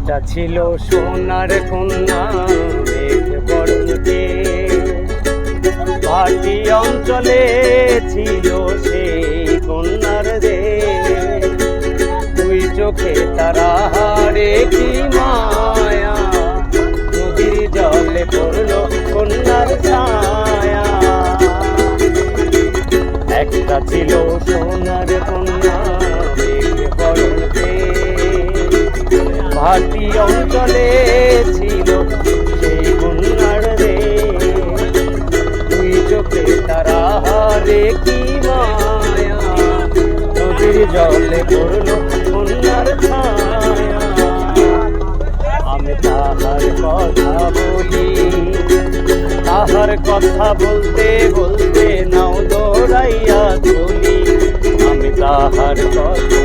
একটা ছিল সোনার কন্যা, মেঘ বরণকে পাটি অঞ্চলে ছিল সেই কন্যার দে। দুই চোখে তারা হারে কি মায়া, নদীর জলে পড়ল কন্যার ছায়া। একটা ছিল সোনার কন্যা জলে পড়ল কন্যার আমি তাহার কথা বলি, তাহার কথা বলতে বলতে নাও দৌড়াইয়া চলি। আমি তাহার কথা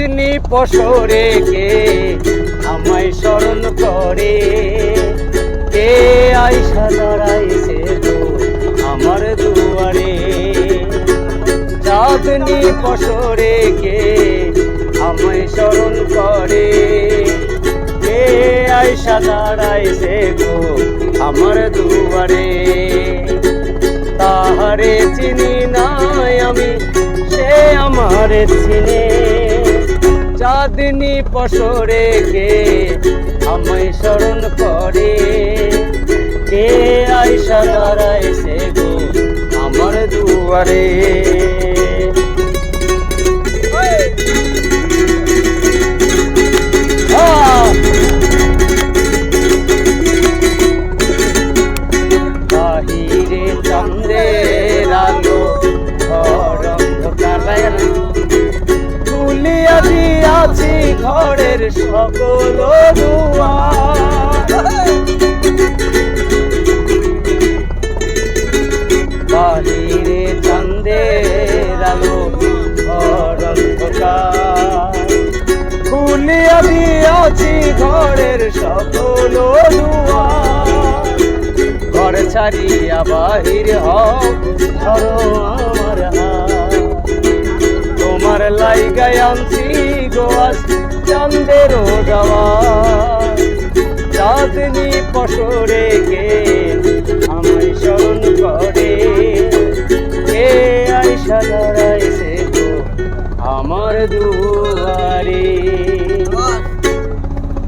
চাঁদনি পশরে কে আমায় স্মরণ করে? কে আইসা দাঁড়াইছে আমার দুয়ারে? চাঁদনি পশরে কে আমায় স্মরণ করে? কে আইসা দাঁড়াইছে গো আমার দুয়ারে? তাহারে চিনি নাই আমি, সে আমার চিনে। চাঁদনি পশরে কে আমায় স্মরণ করে? কে আইসা সে গো আমার দুয়ারে? দিয়াছি ঘরের সকল বাহিরে চন্দ্রের আলো অন্ধকার খুলিয়া দিয়াছি ঘরের সকল ঘর ছাড়িয়া বাহির হও, ধরো আমার তোমার লাইগায় আনছি চান্দের গাওয়া চাঁদনি পশরে গে আমায় স্মরণ করে? কে আইসা গো আমার দুয়ারে